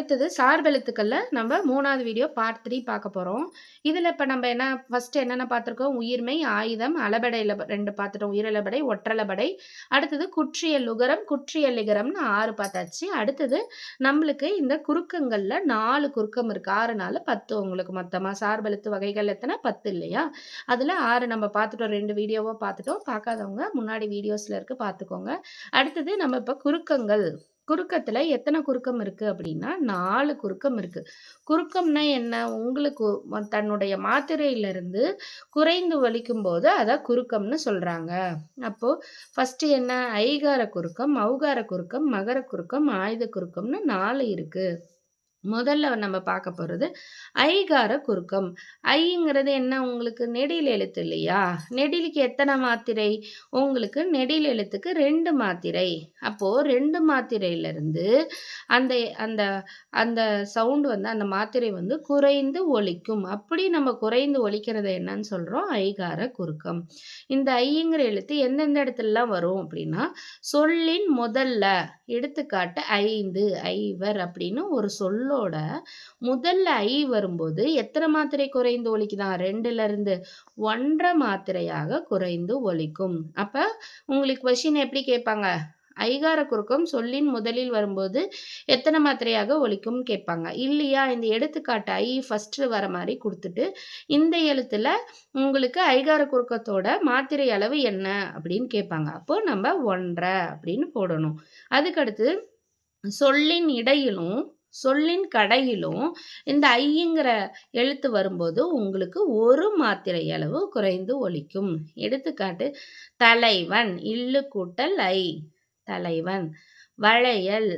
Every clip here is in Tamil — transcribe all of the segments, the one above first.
அடுத்தது சார்பெழுத்துக்களில் நம்ம மூணாவது வீடியோ பார்ட் த்ரீ பார்க்க போகிறோம் இதில் இப்போ நம்ம என்ன ஃபஸ்ட்டு என்னென்ன பார்த்துருக்கோம்? உயிர்மை ஆயுதம் அளபடையில் ரெண்டு பார்த்துட்டோம். உயிரலபடை ஒற்றலபடை. அடுத்தது குற்றியல் உகரம் குற்றியல் லிகரம்னு ஆறு பார்த்தாச்சு. அடுத்தது நம்மளுக்கு இந்த குறுக்கங்களில் நாலு குறுக்கம் இருக்குது ஆறு நாலு பத்து உங்களுக்கு மொத்தமாக சார்பெழுத்து வகைகள் எத்தனை? பத்து இல்லையா? அதில் ஆறு நம்ம பார்த்துட்டோம். ரெண்டு வீடியோவாக பார்த்துட்டோம். பார்க்காதவங்க முன்னாடி வீடியோஸில் இருக்குது பார்த்துக்கோங்க. அடுத்தது நம்ம இப்போ குறுக்கங்கள். குறுக்கத்தில் எத்தனை குறுக்கம் இருக்குது அப்படின்னா நாலு குறுக்கம் இருக்குது குறுக்கம்னா என்ன? உங்களுக்கு தன்னுடைய மாத்திரையிலிருந்து குறைந்து வலிக்கும் போது அதை குறுக்கம்னு சொல்கிறாங்க அப்போது ஃபஸ்ட்டு என்ன? ஐகார குறுக்கம் ஔகார குறுக்கம் மகர குறுக்கம் ஆயுத குறுக்கம்னு நாலு இருக்குது முதல்ல நம்ம பார்க்க போகிறது ஐகார குறுக்கம். ஐங்கிறது என்ன? உங்களுக்கு நெடில் எழுத்து இல்லையா? நெடிலுக்கு எத்தனை மாத்திரை? உங்களுக்கு நெடில் எழுத்துக்கு ரெண்டு மாத்திரை. அப்போது ரெண்டு மாத்திரையிலிருந்து அந்த அந்த அந்த சவுண்டு வந்து அந்த மாத்திரை வந்து குறைந்து ஒழிக்கும் அப்படி நம்ம குறைந்து ஒழிக்கிறத என்னன்னு சொல்கிறோம் ஐகார குறுக்கம். இந்த ஐங்கிற எழுத்து எந்தெந்த இடத்துலலாம் வரும் அப்படின்னா சொல்லின் முதல்ல எடுத்துக்காட்டு ஐந்து ஐவர் அப்படின்னு ஒரு சொல் சொல்லோட முதல்ல ஐ வரும்போது எத்தனை மாத்திரை குறைந்து ஒழிக்குதான் ரெண்டுல இருந்து ஒன்றரை மாத்திரையாக குறைந்து ஒழிக்கும் அப்ப உங்களுக்கு கொஷின் எப்படி கேட்பாங்க? ஐகார குறுக்கம் சொல்லின் முதலில் வரும்போது எத்தனை மாத்திரையாக ஒழிக்கும் கேட்பாங்க. இல்லையா? இந்த எடுத்துக்காட்டு ஐ ஃபஸ்ட்டு வர மாதிரி கொடுத்துட்டு இந்த எழுத்துல உங்களுக்கு ஐகார குறுக்கத்தோட மாத்திரை அளவு என்ன அப்படின்னு கேட்பாங்க. அப்போ நம்ம ஒன்றரை அப்படின்னு போடணும். அதுக்கடுத்து சொல்லின் இடையிலும் சொல்லின் கடையிலும் இந்த ஐங்கிற எழுத்து வரும்போது உங்களுக்கு ஒரு மாத்திரை அளவு குறைந்து ஒழிக்கும் எடுத்துக்காட்டு தலைவன் இல்லு கூட்டல் ஐ. தலைவன் வளையல்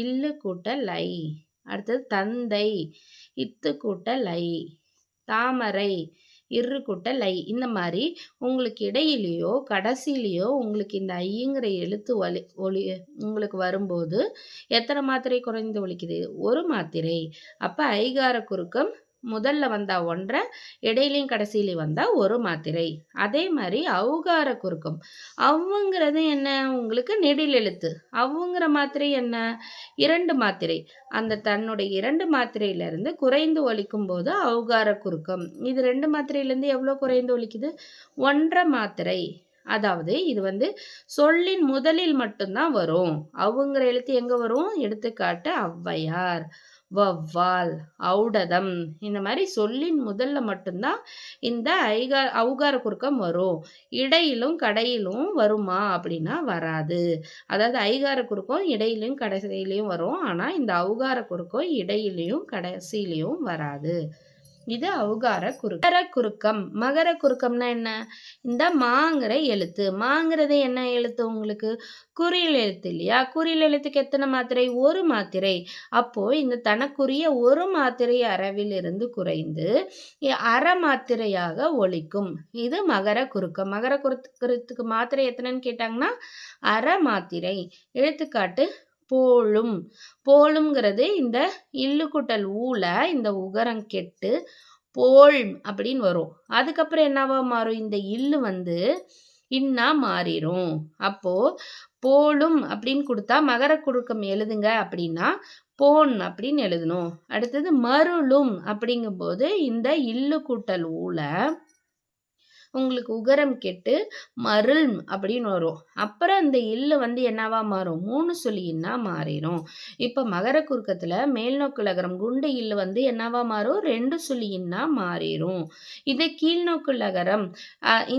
இல்லு கூட்டல் ஐ. அடுத்தது தந்தை இத்து கூட்டல் ஐ. தாமரை இரு குட்டல் ஐ இந்த மாதிரி உங்களுக்கு இடையிலையோ கடைசியிலையோ உங்களுக்கு இந்த ஐங்கிற எழுத்து ஒலி ஒளி உங்களுக்கு வரும்போது எத்தனை மாத்திரை குறைந்து ஒழிக்குது ஒரு மாத்திரை. அப்போ ஐகார குறுக்கம் முதல்ல வந்தால் ஒன்றரை இடையிலையும் கடைசியிலையும் வந்தால் ஒரு மாத்திரை. அதே மாதிரி அவுகார குறுக்கம். அவுங்கிறது என்ன? உங்களுக்கு நெடில் எழுத்து. அவுங்கிற மாத்திரை என்ன? இரண்டு மாத்திரை. அந்த தன்னுடைய இரண்டு மாத்திரையிலேருந்து குறைந்து ஒழிக்கும் போது அவுகார குறுக்கம். இது ரெண்டு மாத்திரையிலேருந்து எவ்வளோ குறைந்து ஒழிக்குது ஒன்றரை மாத்திரை. அதாவது இது வந்து சொல்லின் முதலில் மட்டும்தான் வரும். அவுங்கிற எழுத்து எங்கே வரும்? எடுத்துக்காட்டு ஔவையார். வவ்வால் ஔடதம் இந்த மாதிரி சொல்லின் முதல்ல மட்டும்தான் இந்த ஐகா ஔகார குறுக்கம் வரும். இடையிலும் கடையிலும் வருமா அப்படின்னா வராது. அதாவது ஐகார குறுக்கம் இடையிலையும் கடைசியிலையும் வரும். ஆனால் இந்த ஔகார குறுக்கம் இடையிலையும் கடைசியிலையும் வராது. இது அவுகார குறுக்கம். மகர குறுக்கம். மகர குறுக்கம்னா என்ன? இந்த மாங்கிற எழுத்து. மாங்கிறது என்ன எழுத்து உங்களுக்கு? குறியில் எழுத்து இல்லையா? குறியில் எழுத்துக்கு எத்தனை மாத்திரை? ஒரு மாத்திரை. அப்போ இந்த தனக்குரிய ஒரு மாத்திரை அறவில் இருந்து குறைந்து அற மாத்திரையாக ஒழிக்கும். இது மகர குறுக்கம். மகர குறுத்துக்கு மாத்திரை எத்தனைன்னு கேட்டாங்கன்னா அற மாத்திரை. எழுத்துக்காட்டு போலும். போலுங்கிறது இந்த இல்லுக்குட்டல் ஊல இந்த உகரம் கெட்டு போல் அப்படின்னு வரும். அதுக்கப்புறம் என்னவா மாறும்? இந்த இல்லு வந்து இன்னா மாறிடும் அப்போ போலும் அப்படின்னு கொடுத்தா மகர குறுக்கம் எழுதுங்க அப்படின்னா போன் அப்படின்னு எழுதணும். அடுத்தது மருளும் அப்படிங்கும்போது இந்த இல்லு கூட்டல் ஊல உங்களுக்கு உகரம் கெட்டு மருள் அப்படின்னு வரும். அப்புறம் அந்த இல்லு வந்து என்னவா மாறும்? மூணு சொல்லின்னா மாறிடும். இப்போ மகர குறுக்கத்தில் மேல்நோக்கு லகரம் குண்டு இல்லு வந்து என்னவா மாறும்? ரெண்டு சொல்லின்னா மாறிடும். இதே கீழ்நோக்கு லகரம்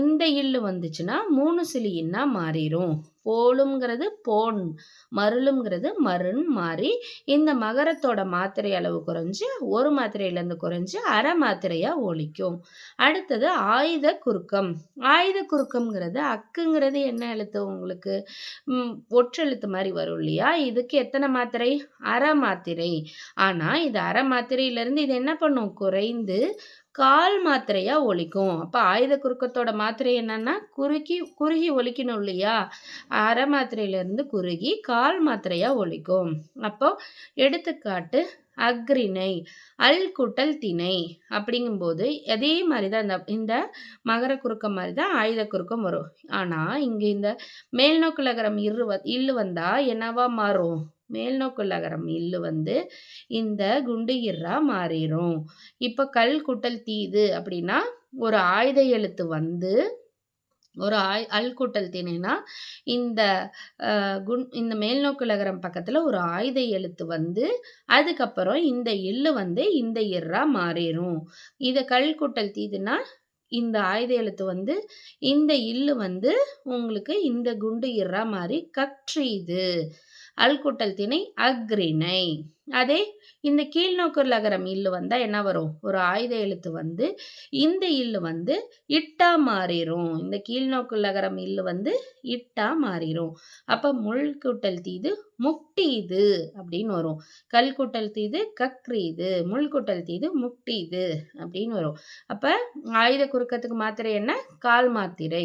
இந்த இல்லு வந்துச்சுன்னா மூணு சிலியின்னா மாறிடும். போலுங்கிறது போன் மருளுங்கிறது மருண் மாறி இந்த மகரத்தோட மாத்திரை அளவு குறைஞ்சு ஒரு மாத்திரையிலேருந்து குறைஞ்சு அரை மாத்திரையாக ஒழிக்கும். அடுத்தது ஆயுத குறுக்கம். ஆயுத குறுக்கம்ங்கிறது அக்குங்கிறது என்ன எழுத்து உங்களுக்கு? ஒற்றெழுத்து மாதிரி வரும் இல்லையா? இதுக்கு எத்தனை மாத்திரை? அரை மாத்திரை. ஆனால் இது அரை மாத்திரையிலேருந்து இது என்ன பண்ணும்? குறைந்து கால் மாத்திரையாக ஒழிக்கும் அப்போ ஆயுத குறுக்கத்தோட மாத்திரை என்னன்னா குறுக்கி குறுகி ஒழிக்கணும் இல்லையா? அரை மாத்திரையிலேருந்து குறுகி கால் மாத்திரையாக ஒழிக்கும் அப்போ எடுத்துக்காட்டு அக்ரிணை அல் குட்டல் திணை அப்படிங்கும்போது அதே மாதிரி தான் இந்த இந்த மகர குறுக்கம் மாதிரி தான் ஆயுத குறுக்கம் வரும். ஆனால் இங்கே இந்த மேல்நோக்கு லகரம் இரு இல்லு வந்தால் என்னவா மாறும்? மேல்நோக்கு நகரம் இல்லு வந்து இந்த குண்டு இர்ரா மாறிடும் இப்போ கல் குட்டல் தீது அப்படின்னா ஒரு ஆயுத எழுத்து வந்து ஒரு ஆய் அல் கூட்டல் திணைனா இந்த குண் இந்த மேல்நோக்கு லகரம் பக்கத்தில் ஒரு ஆயுத எழுத்து வந்து அதுக்கப்புறம் இந்த எள்ளு வந்து இந்த எர்ரா மாறிடும் இதை கல் கூட்டல் தீதுனா இந்த ஆயுத எழுத்து வந்து இந்த இல்லு வந்து உங்களுக்கு இந்த குண்டு இர்ரா மாதிரி கற்றீது. அல்குட்டல் திணை அக்ரிணை அதே இந்த கீழ்நோக்கு லகரம் இல்லு வந்தால் என்ன வரும்? ஒரு ஆயுத எழுத்து வந்து இந்த இல்லு வந்து இட்டா மாறிடும் இந்த கீழ்நோக்கு லகரம் இல்லு வந்து இட்டா மாறிடும் அப்போ முள் கூட்டல் தீது முக்டீது அப்படின்னு வரும். கல் கூட்டல் தீது கக்ரீது முள் கூட்டல் தீது முக்டீது அப்படின்னு வரும். அப்போ ஆயுத குறுக்கத்துக்கு மாத்திரை என்ன? கால் மாத்திரை.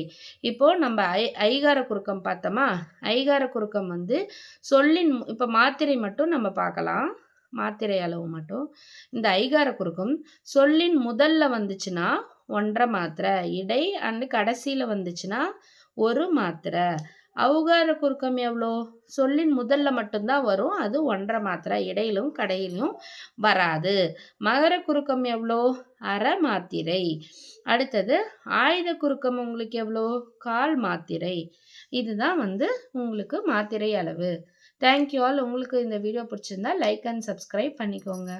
இப்போ நம்ம ஐ ஐகார குறுக்கம் பார்த்தோமா? ஐகார குறுக்கம் வந்து சொல்லின் இப்போ மாத்திரை மட்டும் நம்ம பார்க்கலாம். மாத்திரை அளவு மட்டும். இந்த ஐகார குறுக்கம் சொல்லின் முதல்ல வந்துச்சுன்னா ஒன்றரை மாத்திரை இடை அண்டு கடைசியில் வந்துச்சுன்னா ஒரு மாத்திரை. அவுகார குறுக்கம் எவ்வளோ சொல்லின் முதல்ல மட்டும்தான் வரும் அது ஒன்றரை மாத்திரை இடையிலும் கடையிலும் வராது. மகர குறுக்கம் எவ்வளோ அரை மாத்திரை. அடுத்தது ஆயுத குறுக்கம் உங்களுக்கு எவ்வளோ கால் மாத்திரை. இதுதான் வந்து உங்களுக்கு மாத்திரை அளவு. Thank you all. உங்களுக்கு இந்த வீடியோ பிடிச்சிருந்தா லைக் அண்ட் சப்ஸ்கிரைப் பண்ணிக்கோங்க.